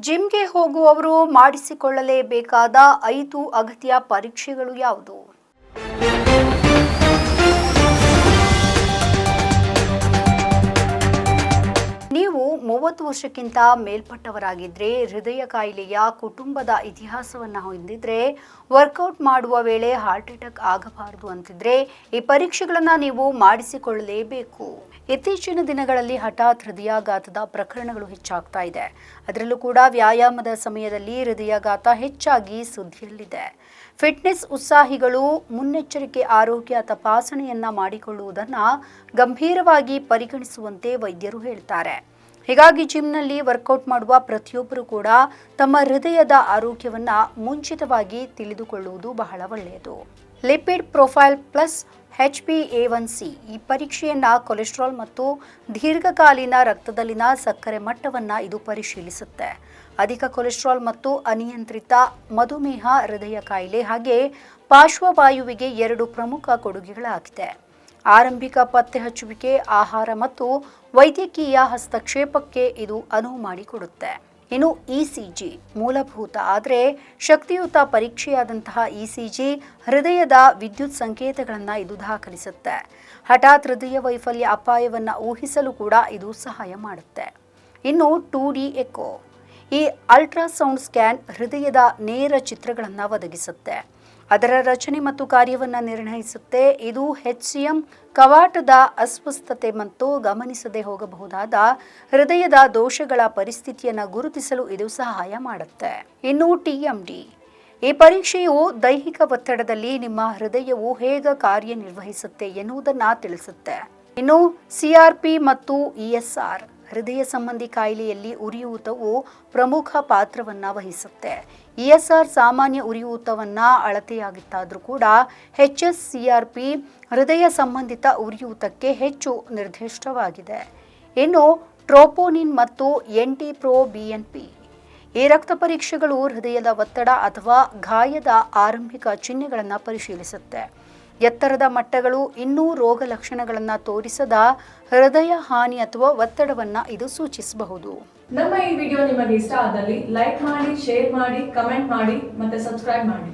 ಜಿಮ್ಗೆ ಹೋಗುವವರು ಮಾಡಿಸಿಕೊಳ್ಳಲೇಬೇಕಾದ ಐದು ಅಗತ್ಯ ಪರೀಕ್ಷೆಗಳು ಯಾವುದು? ಮೂವತ್ತು ವರ್ಷಕ್ಕಿಂತ ಮೇಲ್ಪಟ್ಟವರಾಗಿದ್ದರೆ ಹೃದಯ ಕಾಯಿಲೆಯ ಕುಟುಂಬದ ಇತಿಹಾಸವನ್ನು ಹೊಂದಿದ್ರೆ ವರ್ಕೌಟ್ ಮಾಡುವ ವೇಳೆ ಹಾರ್ಟ್ ಅಟ್ಯಾಕ್ ಆಗಬಾರದು ಅಂತಿದ್ರೆ ಈ ಪರೀಕ್ಷೆಗಳನ್ನು ನೀವು ಮಾಡಿಸಿಕೊಳ್ಳಲೇಬೇಕು. ಇತ್ತೀಚಿನ ದಿನಗಳಲ್ಲಿ ಹಠಾತ್ ಹೃದಯಾಘಾತದ ಪ್ರಕರಣಗಳು ಹೆಚ್ಚಾಗ್ತಾ ಇದೆ. ಅದರಲ್ಲೂ ಕೂಡ ವ್ಯಾಯಾಮದ ಸಮಯದಲ್ಲಿ ಹೃದಯಾಘಾತ ಹೆಚ್ಚಾಗಿ ಸುದ್ದಿಯಲ್ಲಿದೆ. ಫಿಟ್ನೆಸ್ ಉತ್ಸಾಹಿಗಳು, ಮುನ್ನೆಚ್ಚರಿಕೆ ಆರೋಗ್ಯ ತಪಾಸಣೆಯನ್ನ ಮಾಡಿಕೊಳ್ಳುವುದನ್ನು ಗಂಭೀರವಾಗಿ ಪರಿಗಣಿಸುವಂತೆ ವೈದ್ಯರು ಹೇಳ್ತಾರೆ. ಹೀಗಾಗಿ ಜಿಮ್ನಲ್ಲಿ ವರ್ಕೌಟ್ ಮಾಡುವ ಪ್ರತಿಯೊಬ್ಬರು ಕೂಡ ತಮ್ಮ ಹೃದಯದ ಆರೋಗ್ಯವನ್ನು ಮುಂಚಿತವಾಗಿ ತಿಳಿದುಕೊಳ್ಳುವುದು ಬಹಳ ಒಳ್ಳೆಯದು. Lipid profile plus H B A one C ಈ ಪರೀಕ್ಷೆಯನ್ನು ಕೊಲೆಸ್ಟ್ರಾಲ್ ಮತ್ತು ದೀರ್ಘಕಾಲೀನ ರಕ್ತದಲ್ಲಿನ ಸಕ್ಕರೆ ಮಟ್ಟವನ್ನು ಇದು ಪರಿಶೀಲಿಸುತ್ತೆ. ಅಧಿಕ ಕೊಲೆಸ್ಟ್ರಾಲ್ ಮತ್ತು ಅನಿಯಂತ್ರಿತ ಮಧುಮೇಹ ಹೃದಯ ಕಾಯಿಲೆ ಹಾಗೆ ಪಾರ್ಶ್ವವಾಯುವಿಗೆ ಎರಡು ಪ್ರಮುಖ ಕೊಡುಗೆಗಳಾಗಿದೆ ಆರಂಭಿಕ ಪತ್ತೆ ಹಚ್ಚುವಿಕೆ, ಆಹಾರ ಮತ್ತು ವೈದ್ಯಕೀಯ ಹಸ್ತಕ್ಷೇಪಕ್ಕೆ ಇದು ಅನುವು ಮಾಡಿಕೊಡುತ್ತೆ. ಇನ್ನು ಇಸಿಜಿ ಮೂಲಭೂತ ಆದರೆ ಶಕ್ತಿಯುತ ಪರೀಕ್ಷೆಯಾದಂತಹ ಇಸಿಜಿ ಹೃದಯದ ವಿದ್ಯುತ್ ಸಂಕೇತಗಳನ್ನು ಇದು ದಾಖಲಿಸುತ್ತೆ. ಹಠಾತ್ ಹೃದಯ ವೈಫಲ್ಯ ಅಪಾಯವನ್ನು ಊಹಿಸಲು ಕೂಡ ಇದು ಸಹಾಯ ಮಾಡುತ್ತೆ. ಇನ್ನು ಟೂ ಡಿ ಎಕೋ ಈ ಅಲ್ಟ್ರಾಸೌಂಡ್ ಸ್ಕ್ಯಾನ್ ಹೃದಯದ ನೇರ ಚಿತ್ರಗಳನ್ನು ಒದಗಿಸುತ್ತೆ. ಅದರ ರಚನೆ ಮತ್ತು ಕಾರ್ಯವನ್ನು ನಿರ್ಣಯಿಸುತ್ತೆ. ಇದು ಹೆಚ್ ಸಿ ಎಂ ಕವಾಟದ ಅಸ್ವಸ್ಥತೆ ಮತ್ತು ಗಮನಿಸದೆ ಹೋಗಬಹುದಾದ ಹೃದಯದ ದೋಷಗಳ ಪರಿಸ್ಥಿತಿಯನ್ನು ಗುರುತಿಸಲು ಇದು ಸಹಾಯ ಮಾಡುತ್ತೆ. ಇನ್ನು ಟಿ ಎಂ ಡಿ. ಈ ಪರೀಕ್ಷೆಯು ದೈಹಿಕ ಒತ್ತಡದಲ್ಲಿ ನಿಮ್ಮ ಹೃದಯವು ಹೇಗೆ ಕಾರ್ಯನಿರ್ವಹಿಸುತ್ತೆ ಎನ್ನುವುದನ್ನು ತಿಳಿಸುತ್ತೆ. ಇನ್ನು ಸಿಆರ್ಪಿ ಮತ್ತು ಇಎಸ್ಆರ್ ಹೃದಯ ಸಂಬಂಧಿ ಕಾಯಿಲೆಯಲ್ಲಿ ಉರಿಯೂತವು ಪ್ರಮುಖ ಪಾತ್ರವನ್ನು ವಹಿಸುತ್ತೆ. ಇಎಸ್ಆರ್ ಸಾಮಾನ್ಯ ಉರಿಯೂತವನ್ನು ಅಳತೆಯಾಗಿತ್ತಾದರೂ ಕೂಡ ಹೆಚ್ ಎಸ್ ಸಿಆರ್ಪಿ ಹೃದಯ ಸಂಬಂಧಿತ ಉರಿಯೂತಕ್ಕೆ ಹೆಚ್ಚು ನಿರ್ದಿಷ್ಟವಾಗಿದೆ. ಇನ್ನು ಟ್ರೋಪೋನಿನ್ ಮತ್ತು ಎನ್ ಟಿ ಪ್ರೋ ಪಿ. ಈ ರಕ್ತ ಪರೀಕ್ಷೆಗಳು ಹೃದಯದ ಒತ್ತಡ ಅಥವಾ ಗಾಯದ ಆರಂಭಿಕ ಚಿಹ್ನೆಗಳನ್ನು ಪರಿಶೀಲಿಸುತ್ತೆ. ಎತ್ತರದ ಮಟ್ಟಗಳು ಇನ್ನೂ ರೋಗ ಲಕ್ಷಣಗಳನ್ನು ತೋರಿಸದ ಹೃದಯ ಹಾನಿ ಅಥವಾ ಒತ್ತಡವನ್ನು ಇದು ಸೂಚಿಸಬಹುದು. ನಮ್ಮ ಈ ವಿಡಿಯೋ ನಿಮಗೆ ಇಷ್ಟ ಆದಲ್ಲಿ ಲೈಕ್ ಮಾಡಿ, ಶೇರ್ ಮಾಡಿ, ಕಮೆಂಟ್ ಮಾಡಿ ಮತ್ತೆ ಸಬ್ಸ್ಕ್ರೈಬ್ ಮಾಡಿ.